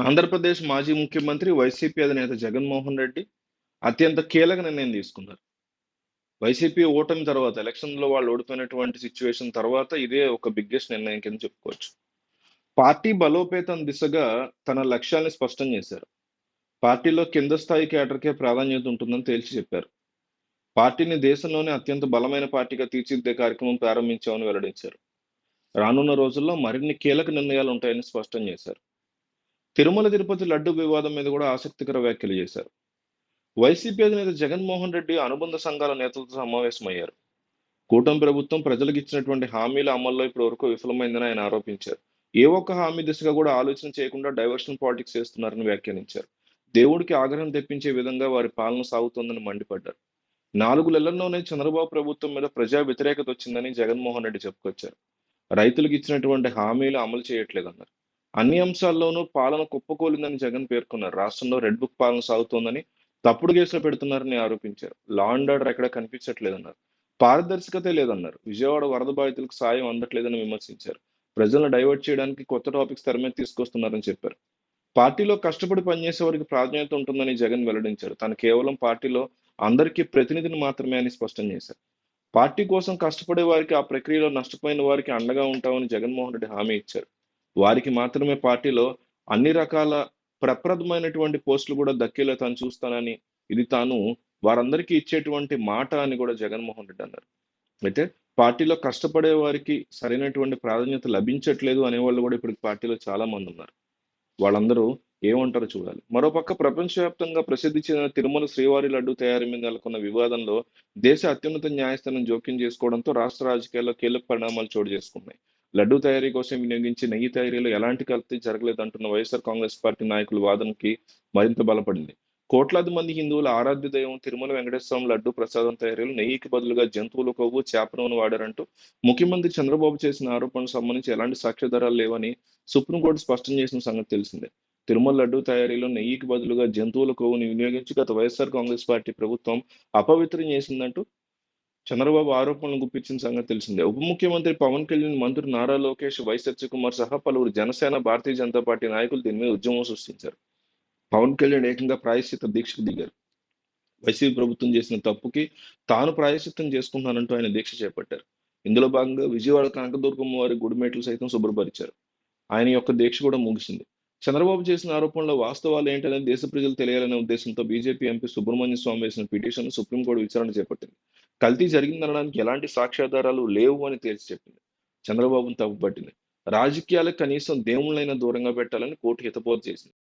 ఆంధ్రప్రదేశ్ మాజీ ముఖ్యమంత్రి వైసీపీ అధినేత జగన్మోహన్ రెడ్డి అత్యంత కీలక నిర్ణయం తీసుకున్నారు. వైసీపీ ఓటమి తర్వాత ఎలక్షన్లో వాళ్ళు ఓడిపోయినటువంటి సిచ్యువేషన్ తర్వాత ఇదే ఒక బిగ్గెస్ట్ నిర్ణయం కింద చెప్పుకోవచ్చు. పార్టీ బలోపేతం దిశగా తన లక్ష్యాన్ని స్పష్టం చేశారు. పార్టీలో కింద స్థాయి కేటర్కే ప్రాధాన్యత ఉంటుందని తేల్చి చెప్పారు. పార్టీని దేశంలోనే అత్యంత బలమైన పార్టీగా తీర్చిదిద్దే కార్యక్రమం ప్రారంభించామని వెల్లడించారు. రానున్న రోజుల్లో మరిన్ని కీలక నిర్ణయాలు ఉంటాయని స్పష్టం చేశారు. తిరుమల తిరుపతి లడ్డు వివాదం మీద కూడా ఆసక్తికర వ్యాఖ్యలు చేశారు. వైసీపీ అధినేత జగన్మోహన్ రెడ్డి అనుబంధ సంఘాల నేతలతో సమావేశమయ్యారు. కూటమి ప్రభుత్వం ప్రజలకు ఇచ్చినటువంటి హామీల అమల్లో ఇప్పటి వరకు విఫలమైందని ఆయన ఆరోపించారు. ఏ ఒక్క హామీ దిశగా కూడా ఆలోచన చేయకుండా డైవర్షన్ పాలిటిక్స్ చేస్తున్నారని వ్యాఖ్యానించారు. దేవుడికి ఆగ్రహం తెప్పించే విధంగా వారి పాలన సాగుతోందని మండిపడ్డారు. నాలుగు నెలల్లోనే చంద్రబాబు ప్రభుత్వం మీద ప్రజా వ్యతిరేకత వచ్చిందని జగన్మోహన్ రెడ్డి చెప్పుకొచ్చారు. రైతులకు ఇచ్చినటువంటి హామీలు అమలు చేయట్లేదన్నారు. అన్ని అంశాల్లోనూ పాలన కుప్పకూలిందని జగన్ పేర్కొన్నారు. రాష్ట్రంలో రెడ్ బుక్ పాలన సాగుతోందని తప్పుడు కేసులు పెడుతున్నారని ఆరోపించారు. లా అండ్ ఆర్డర్ ఎక్కడ కనిపించట్లేదన్నారు. పారదర్శకత లేదన్నారు. విజయవాడ వరద బాధితులకు సాయం అందట్లేదని విమర్శించారు. ప్రజలను డైవర్ట్ చేయడానికి కొత్త టాపిక్స్ తెర మీద తీసుకొస్తున్నారని చెప్పారు. పార్టీలో కష్టపడి పనిచేసే వారికి ప్రాధాన్యత ఉంటుందని జగన్ వెల్లడించారు. తను కేవలం పార్టీలో అందరికీ ప్రతినిధిని మాత్రమే అని స్పష్టం చేశారు. పార్టీ కోసం కష్టపడే వారికి ఆ ప్రక్రియలో నష్టపోయిన వారికి అండగా ఉంటామని జగన్మోహన్ రెడ్డి హామీ ఇచ్చారు. వారికి మాత్రమే పార్టీలో అన్ని రకాల ప్రప్రదమైనటువంటి పోస్టులు కూడా దక్కేలా తాను చూస్తానని ఇది తాను వారందరికీ ఇచ్చేటువంటి మాట అని కూడా జగన్మోహన్ రెడ్డి అన్నారు. అయితే పార్టీలో కష్టపడే వారికి సరైనటువంటి ప్రాధాన్యత లభించట్లేదు అనేవాళ్ళు కూడా ఇప్పుడు పార్టీలో చాలా మంది ఉన్నారు. వాళ్ళందరూ ఏమంటారో చూడాలి. మరోపక్క ప్రపంచవ్యాప్తంగా ప్రసిద్ధి చెందిన తిరుమల శ్రీవారి లడ్డు తయారీ మీద నెలకొన్న వివాదంలో దేశ అత్యున్నత న్యాయస్థానం జోక్యం చేసుకోవడంతో రాష్ట్ర రాజకీయాల్లో కీలక పరిణామాలు చోటు చేసుకున్నాయి. లడ్డు తయారీ కోసం వినియోగించి నెయ్యి తయారీలో ఎలాంటి కల్తీ జరగలేదంటున్న వైఎస్ఆర్ కాంగ్రెస్ పార్టీ నాయకుల వాదనకి మరింత బలపడింది. కోట్లాది మంది హిందువుల ఆరాధ్య దైవం తిరుమల వెంకటేశ్వరం లడ్డు ప్రసాదం తయారీలో నెయ్యికి బదులుగా జంతువుల కొవ్వు చేపలను వాడారంటూ ముఖ్యమంత్రి చంద్రబాబు చేసిన ఆరోపణకు సంబంధించి ఎలాంటి సాక్ష్యాధారాలు లేవని సుప్రీంకోర్టు స్పష్టం చేసిన సంగతి తెలిసిందే. తిరుమల లడ్డు తయారీలో నెయ్యికి బదులుగా జంతువుల కొవ్వుని వినియోగించి గత వైఎస్ఆర్ కాంగ్రెస్ పార్టీ ప్రభుత్వం అపవిత్రం చేసిందంటూ చంద్రబాబు ఆరోపణలు గుప్పించిన సంగతి తెలిసిందే. ఉప ముఖ్యమంత్రి పవన్ కళ్యాణ్ మంత్రి నారా లోకేష్ వై సత్యకుమార్ సహా పలువురు జనసేన భారతీయ జనతా పార్టీ నాయకులు దీని మీద ఉద్యమం సృష్టించారు. పవన్ కళ్యాణ్ ఏకంగా ప్రాయశ్చిత దీక్షకు దిగారు. వైసీపీ ప్రభుత్వం చేసిన తప్పుకి తాను ప్రాయశ్చిత్తం చేసుకుంటానంటూ ఆయన దీక్ష చేపట్టారు. ఇందులో భాగంగా విజయవాడ కనకదుర్గమ్మ వారి గుడిమేట్లు సైతం శుభ్రపరిచారు. ఆయన యొక్క దీక్ష కూడా ముగిసింది. చంద్రబాబు చేసిన ఆరోపణలో వాస్తవాలు ఏంటనేది దేశ ప్రజలు తెలియాలనే ఉద్దేశంతో బీజేపీ ఎంపీ సుబ్రహ్మణ్య స్వామి వేసిన పిటిషన్ సుప్రీంకోర్టు విచారణ చేపట్టింది. కల్తీ జరిగిందనడానికి ఎలాంటి సాక్ష్యాధారాలు లేవు అని తేల్చి చెప్పింది. చంద్రబాబును తప్పుపట్టింది రాజకీయాలకు కనీసం దేవుళ్ళైనా దూరంగా పెట్టాలని కోర్టు హితబోధ చేసింది.